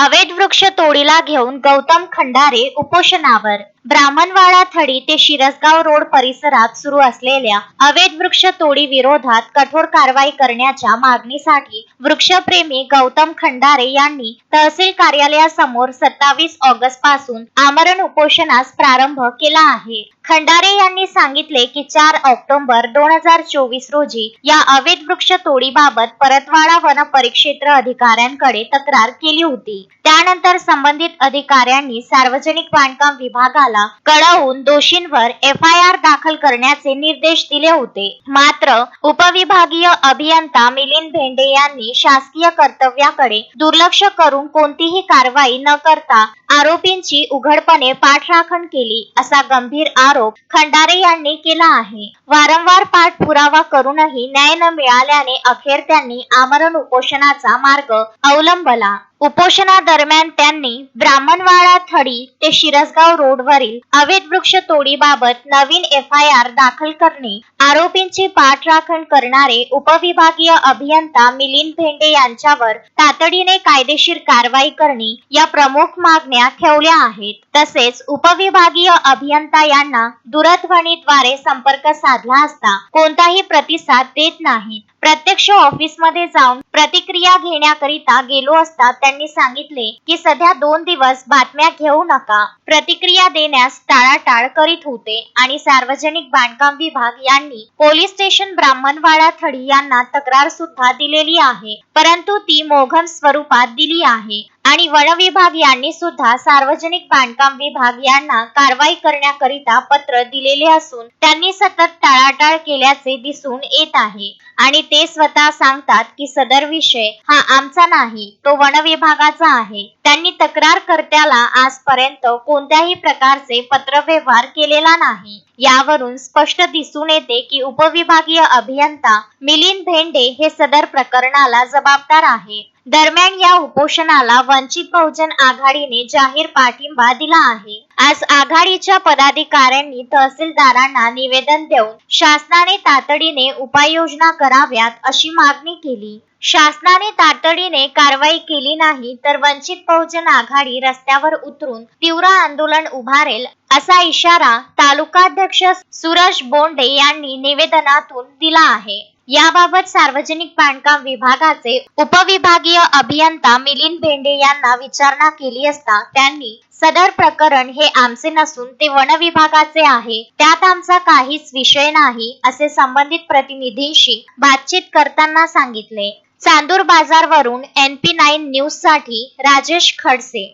अवैध वृक्ष तोडीला घेऊन गौतम खंडारे उपोषणावर ब्राह्मणवाडा थडी ते शिरसगाव रोड परिसरात सुरू असलेल्या अवैध वृक्ष तोडी विरोधात कठोर कारवाई करण्याच्या मागणीसाठी वृक्षप्रेमी गौतम खंडारे यांनी तहसील कार्यालयासमोर सत्तावीस ऑगस्टपासून आमरण उपोषणास प्रारंभ केला आहे. खंडारे यांनी सांगितले की चार ऑक्टोबर दोन हजार चोवीस रोजी या अवैध वृक्ष तोडीबाबत परतवाडा वन परिक्षेत्र अधिकाऱ्यांकडे तक्रार केली होती. त्यानंतर संबंधित अधिकाऱ्यांनी सार्वजनिक बांधकाम विभागाला कळवून दोषींवर एफ आय आर दाखल करण्याचे निर्देश दिले होते. मात्र उपविभागीय अभियंता मिलिंद भेंडे यांनी शासकीय कर्तव्याकडे दुर्लक्ष करून कोणतीही कारवाई न करता आरोपींची उघडपणे पाठराखण केली असा गंभीर आरोप खंडारे यांनी केला आहे. वारंवार पाठ पुरावा करूनही न्याय न मिळाल्याने अखेर त्यांनी आमरण उपोषणाचा मार्ग अवलंबला. उपोषणादरम्यान त्यांनी ब्राह्मणवाडा थडी ते शिरसगाव रोडवरील अवैध वृक्ष तोडीबाबत नवीन एफ आय आर दाखल करणे आरोपींची पाठराखण करणारे उपविभागीय अभियंता मिलिंद भेंडे यांच्यावर तातडीने कायदेशीर कारवाई करणे या प्रमुख मागण्या ठेवल्या आहेत. तसेच उपविभागीय अभियंता यांना दूरध्वनीद्वारे संपर्क साधला असता कोणताही प्रतिसाद देत नाहीत. प्रत्यक्ष ऑफिसमध्ये जाऊन प्रतिक्रिया घेण्याकरिता गेलो असता त्यांनी सांगितले की सध्या दोन दिवस बातम्या घेऊ नका. प्रतिक्रिया देण्यास टाळाटाळ करीत होते आणि सार्वजनिक बांधकाम विभाग यांनी पोलीस स्टेशन ब्राह्मणवाडा थडी यांना तक्रार सुद्धा दिलेली आहे. परंतु ती मोघम स्वरूपात दिली आहे आणि वन विभाग यांनी सुद्धा सार्वजनिक बांधकाम विभाग यांना कारवाई करण्याकरिता पत्र दिलेले असून त्यांनी सतत टाळाटाळ केल्याचे दिसून येत आहे. आणि ते स्वतः सांगतात की सदर विषय हा आमचा नाही तो वन विभागाचा आहे. त्यांनी तक्रारकर्त्याला आजपर्यंत कोणत्याही प्रकारचे पत्रव्यवहार केलेला नाही. यावरून स्पष्ट दिसून येते की उपविभागीय अभियंता मिलिंद भेंडे हे सदर प्रकरणाला जबाबदार आहे. दरम्यान या उपोषणाला वंचित बहुजन आघाडीने जाहीर पाठिंबा दिला आहे. आज आघाडीच्या पदाधिकाऱ्यांनी तहसीलदारांना निवेदन देऊन शासनाने तातडीने उपाययोजना कराव्यात अशी मागणी केली. शासनाने तातडीने कारवाई केली नाही तर वंचित बहुजन आघाडी रस्त्यावर उतरून तीव्र आंदोलन उभारेल असा इशारा तालुकाध्यक्ष सुरज बोंडे यांनी निवेदनातून दिला आहे. याबाबत सार्वजनिक बांधकाम विभागाचे उपविभागीय अभियंता मिलिंद भेंडे यांना विचारणा केली असता त्यांनी सदर प्रकरण हे आमचे नसून ते वन विभागाचे आहे. त्यात आमचा काहीच विषय नाही असे संबंधित प्रतिनिधींशी बातचीत करताना सांगितले. चांदूर बाजारवरून एन पी नाईन न्यूजसाठी राजेश खडसे.